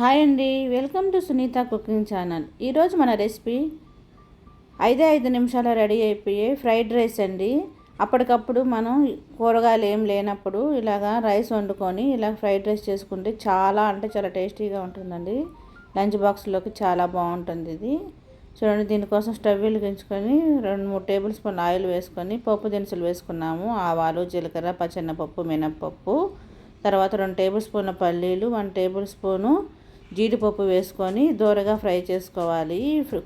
Hi అండి. Welcome to Sunitha cooking channel. ఈరోజు మన రెసిపీ ఐదే ఐదు నిమిషాలు రెడీ అయిపోయే ఫ్రైడ్ రైస్ అండి. అప్పటికప్పుడు మనం కూరగాయలు ఏం లేనప్పుడు ఇలాగా రైస్ వండుకొని ఇలా ఫ్రైడ్ రైస్ చేసుకుంటే చాలా అంటే చాలా టేస్టీగా ఉంటుందండి. లంచ్ బాక్స్లోకి చాలా బాగుంటుంది ఇది. చూడండి దీనికోసం స్టవ్ వెలిగించుకొని రెండు మూడు టేబుల్ స్పూన్ ఆయిల్ వేసుకొని పప్పు దినుసులు వేసుకున్నాము. ఆవాలు జీలకర్ర పచ్చెన్నపప్పు మినప్పప్పు. తర్వాత రెండు టేబుల్ స్పూన్ల పల్లీలు వన్ టేబుల్ స్పూను జీడిపప్పు వేసుకొని దూరగా ఫ్రై చేసుకోవాలి.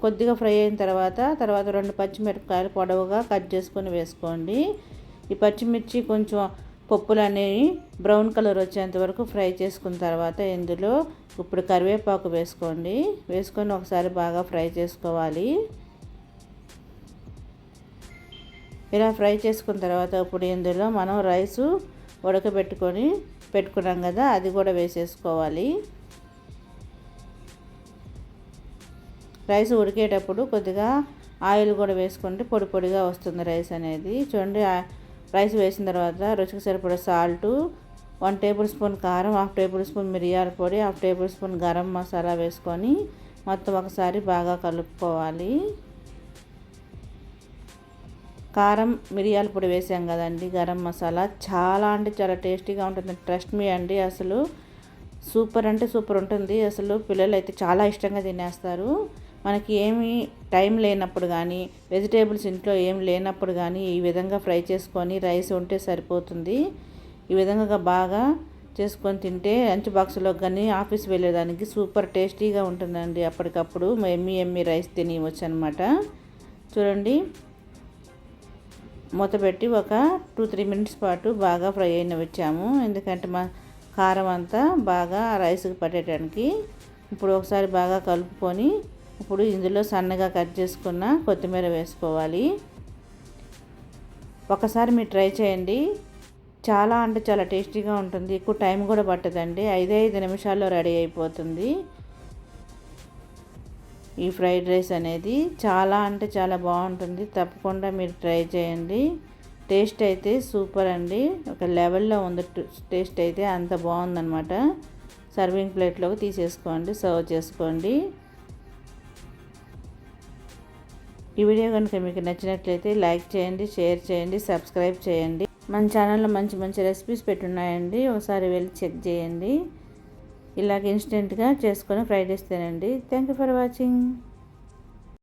కొద్దిగా ఫ్రై అయిన తర్వాత తర్వాత రెండు పచ్చిమిరపకాయలు పొడవుగా కట్ చేసుకొని వేసుకోండి. ఈ పచ్చిమిర్చి కొంచెం పప్పులు అనేవి బ్రౌన్ కలర్ వచ్చేంత వరకు ఫ్రై చేసుకున్న తర్వాత ఇందులో ఇప్పుడు కరివేపాకు వేసుకోండి. వేసుకొని ఒకసారి బాగా ఫ్రై చేసుకోవాలి. ఇలా ఫ్రై చేసుకున్న తర్వాత ఇప్పుడు ఇందులో మనం రైసు ఉడకబెట్టుకొని పెట్టుకున్నాం కదా అది కూడా వేసేసుకోవాలి. రైస్ ఉడికేటప్పుడు కొద్దిగా ఆయిల్ కూడా వేసుకుంటే పొడి పొడిగా వస్తుంది రైస్ అనేది. చూడండి రైస్ వేసిన తర్వాత రుచికి సరిపడే సాల్టు వన్ టేబుల్ స్పూన్ కారం హాఫ్ టేబుల్ స్పూన్ మిరియాల పొడి half tablespoon garam masala వేసుకొని మొత్తం ఒకసారి బాగా కలుపుకోవాలి. కారం మిరియాల పొడి వేసాం కదండి గరం మసాలా చాలా అంటే చాలా టేస్టీగా ఉంటుంది. ట్రస్ట్ మీ అండి అసలు సూపర్ అంటే సూపర్ ఉంటుంది. అసలు పిల్లలు అయితే చాలా ఇష్టంగా తినేస్తారు. మనకి ఏమి టైం లేనప్పుడు కానీ వెజిటేబుల్స్ ఇంట్లో ఏం లేనప్పుడు కానీ ఈ విధంగా ఫ్రై చేసుకొని రైస్ ఉంటే సరిపోతుంది. ఈ విధంగా బాగా చేసుకొని తింటే లంచ్ బాక్స్లో కానీ ఆఫీస్ వెళ్ళేదానికి సూపర్ టేస్టీగా ఉంటుందండి అప్పటికప్పుడు. ఎమ్మి ఎమ్మి రైస్ తినివచ్చు అనమాట చూడండి. మూత పెట్టి ఒక టూ త్రీ మినిట్స్ పాటు బాగా ఫ్రై అయిన వచ్చాము. ఎందుకంటే మా కారం అంతా బాగా రైస్కి పట్టేయడానికి ఇప్పుడు ఒకసారి బాగా కలుపుకొని ఇప్పుడు ఇందులో సన్నగా కట్ చేసుకున్న కొత్తిమీర వేసుకోవాలి. ఒకసారి మీరు ట్రై చేయండి. చాలా అంటే చాలా టేస్టీగా ఉంటుంది. ఎక్కువ టైం కూడా పట్టదండి. ఐదే ఐదు నిమిషాల్లో రెడీ అయిపోతుంది. ఈ ఫ్రైడ్ రైస్ అనేది చాలా అంటే చాలా బాగుంటుంది. తప్పకుండా మీరు ట్రై చేయండి. టేస్ట్ అయితే సూపర్ అండి. ఒక లెవెల్లో ఉంది టేస్ట్ అయితే అంత బాగుందనమాట సర్వింగ్ ప్లేట్లోకి తీసేసుకోండి సర్వ్ చేసుకోండి. ఈ వీడియో కనుక మీకు నచ్చినట్లయితే లైక్ చేయండి షేర్ చేయండి సబ్స్క్రైబ్ చేయండి. మన ఛానల్లో మంచి మంచి రెసిపీస్ పెట్టున్నాయండి. ఒకసారి వెళ్ళి చెక్ చేయండి. ఇలాగ ఇన్స్టెంట్గా చేసుకొని ఫ్రైడ్ రైస్ తినండి. Thank you for watching.